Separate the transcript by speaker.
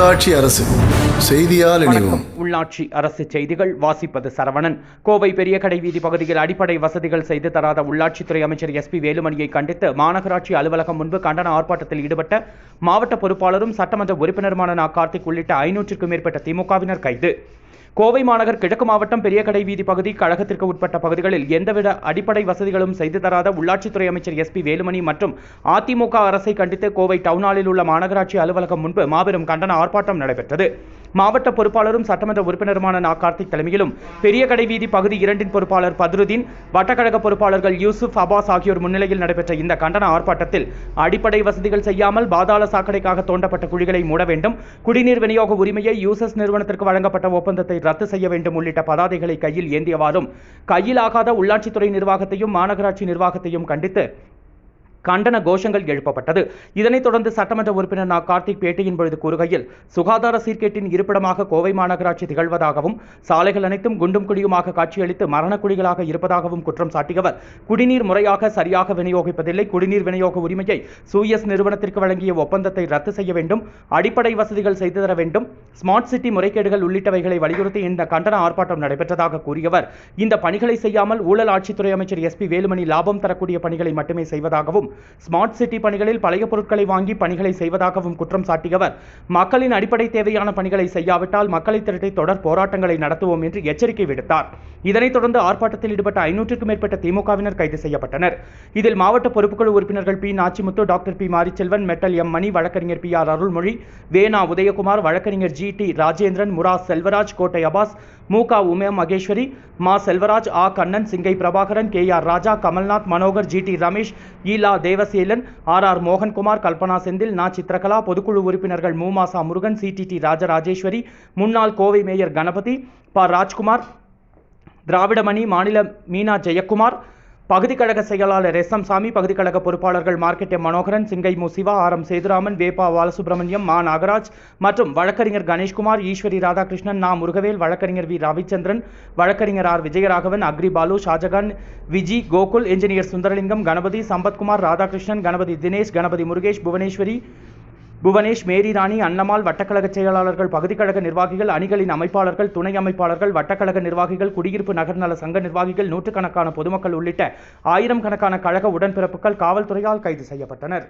Speaker 1: உள்ளாட்சி அரசு. செய்தியால் இணைவோம்.
Speaker 2: உள்ளாட்சி அரசு செய்திகள் வாசிப்பது சரவணன். கோவை பெரிய கடை வீதி பகுதியில் அடிப்படை வசதிகள் செய்து தராத உள்ளாட்சித்துறை அமைச்சர் எஸ்பி வேலுமணியை கண்டித்து மாநகராட்சி அலுவலகம் முன்பு கண்டன ஆர்ப்பாட்டத்தில் ஈடுபட்ட மாவட்ட பொறுப்பாளரும் சட்டமன்ற உறுப்பினருமான நா. கார்த்திக் உள்ளிட்ட ஐநூற்றுக்கும் மேற்பட்ட திமுகவினர் கைது. கோவை மாநகர் கிழக்கு மாவட்டம் பெரிய கடை வீதி பகுதி கழகத்திற்கு உட்பட்ட பகுதிகளில் எந்தவித அடிப்படை வசதிகளும் செய்து தராத உள்ளாட்சித்துறை அமைச்சர் எஸ்பி வேலுமணி மற்றும் அதிமுக அரசை கண்டித்து கோவை டவுனாலில் உள்ள மாநகராட்சி அலுவலகம் முன்பு மாபெரும் கண்டன ஆர்ப்பாட்டம் நடைபெற்றது. மாவட்ட பொறுப்பாளரும் சட்டமன்ற உறுப்பினருமான நா. கார்த்திக் தலைமையிலும் பெரிய கடை வீதி பகுதி இரண்டின் பொறுப்பாளர் பத்ருதீன் வட்டக்கழக பொறுப்பாளர்கள் யூசுப் அபாஸ் ஆகியோர் முன்னிலையில் நடைபெற்ற இந்த கண்டன ஆர்ப்பாட்டத்தில் அடிப்படை வசதிகள் செய்யாமல் பாதாள சாக்கடைக்காக தோண்டப்பட்ட குழிகளை மூட வேண்டும். குடிநீர் விநியோக உரிமையை யூசஸ் நிறுவனத்திற்கு வழங்கப்பட்ட ஒப்பந்தத்தை ரத்து செய்ய வேண்டும் உள்ளிட்ட பதாதைகளை கையில் ஏந்தியவாறும் கையிலாகாத உள்ளாட்சித்துறை நிர்வாகத்தையும் மாநகராட்சி நிர்வாகத்தையும் கண்டித்து கண்டன கோஷங்கள் எழுப்பப்பட்டது. இதனைத் தொடர்ந்து சட்டமன்ற உறுப்பினர் நா. கார்த்திக் பேட்டியின் பொழுது கூறுகையில் சுகாதார சீர்கேட்டின் இருப்பிடமாக கோவை மாநகராட்சி திகழ்வதாகவும் சாலைகள் அனைத்தும் குண்டும் குழியுமாக காட்சியளித்து மரணக்குழிகளாக இருப்பதாகவும் குற்றம் சாட்டியவர். குடிநீர் முறையாக சரியாக விநியோகிப்பதில்லை. குடிநீர் விநியோக உரிமையை சூயஸ் நிறுவனத்திற்கு வழங்கிய ஒப்பந்தத்தை ரத்து செய்ய வேண்டும். அடிப்படை வசதிகள் செய்து தர வேண்டும். ஸ்மார்ட் சிட்டி முறைகேடுகள் உள்ளிட்டவைகளை வலியுறுத்தி இந்த கண்டன ஆர்ப்பாட்டம் நடைபெற்றதாக கூறியவர். இந்த பணிகளை செய்யாமல் ஊழல் ஆட்சித்துறை அமைச்சர் எஸ்பி வேலுமணி லாபம் தரக்கூடிய பணிகளை மட்டுமே செய்வதாகவும் ஸ்மார்ட் சிட்டி பணிகளில் பழைய பொருட்களை வாங்கி பணிகளை செய்வதாகவும் குற்றம் சாட்டியவர். மக்களின் அடிப்படை தேவையான பணிகளை செய்யாவிட்டால் மக்களை திரட்டி தொடர் போராட்டங்களை நடத்துவோம் என்று எச்சரிக்கை விடுத்தார். இதனைத் தொடர்ந்து ஆர்ப்பாட்டத்தில் ஈடுபட்ட ஐநூற்றுக்கும் மேற்பட்ட திமுகவினர் கைது செய்யப்பட்டனர். இதில் மாவட்ட பொறுப்புக்குழு உறுப்பினர்கள் P. Nachimuthu doctor P. Marichelvan metal M. Mani வழக்கறிஞர் பி. ஆர். அருள்மொழி வேணா உதயகுமார் வழக்கறிஞர் ஜி. டி. ராஜேந்திரன் முரா செல்வராஜ் கோட்டை அபாஸ் மு. க. உமே மகேஸ்வரி மா. செல்வராஜ் ஆ. Kannan Singai Prabhakaran K. R. Raja Kamalnath Manohar G. D. Ramesh ஈலா Devaselan R. R. Mohankumar Kalpana Senthil நா. சித்திரகலா பொதுக்குழு உறுப்பினர்கள் மூமாசா Murugan C. D. D. Rajarajeswari முன்னாள் கோவை மேயர் கணபதி ப. ராஜ்குமார் திராவிடமணி மாநில மீனா ஜெயக்குமார் பகுதி கழக செயலாளர் எஸ் எம் சாமி பகுதி கழக பொறுப்பாளர்கள் மார்க்கெட் எம் மனோகரன் சிங்கை மு சிவா ஆர் எம் சேதுராமன் வேப்பா பாலசுப்ரமணியம் மா நாகராஜ் மற்றும் வழக்கறிஞர் கணேஷ்குமார் ஈஸ்வரி ராதாகிருஷ்ணன் நா முருகவேல் வழக்கறிஞர் வி ரவிச்சந்திரன் வழக்கறிஞர் R Vijayaraghavan agri Balu Shajahan Viji Gokul engineer Sundaralingam Ganapathi Sampathkumar Radhakrishnan Ganapathi Dinesh Ganapathi Murugesh Bhuvaneswari Bhuvanesh Mary Rani Annamal வட்டக்கழக செயலாளர்கள் பகுதி கழக நிர்வாகிகள் அணிகளின் அமைப்பாளர்கள் துணை அமைப்பாளர்கள் வட்டக்கழக நிர்வாகிகள் குடியிருப்பு நகர்நல சங்க நிர்வாகிகள் நூற்றுக்கணக்கான பொதுமக்கள் உள்ளிட்ட ஆயிரம் கணக்கான கழக உடன்பிறப்புகள் காவல்துறையால் கைது செய்யப்பட்டனர்.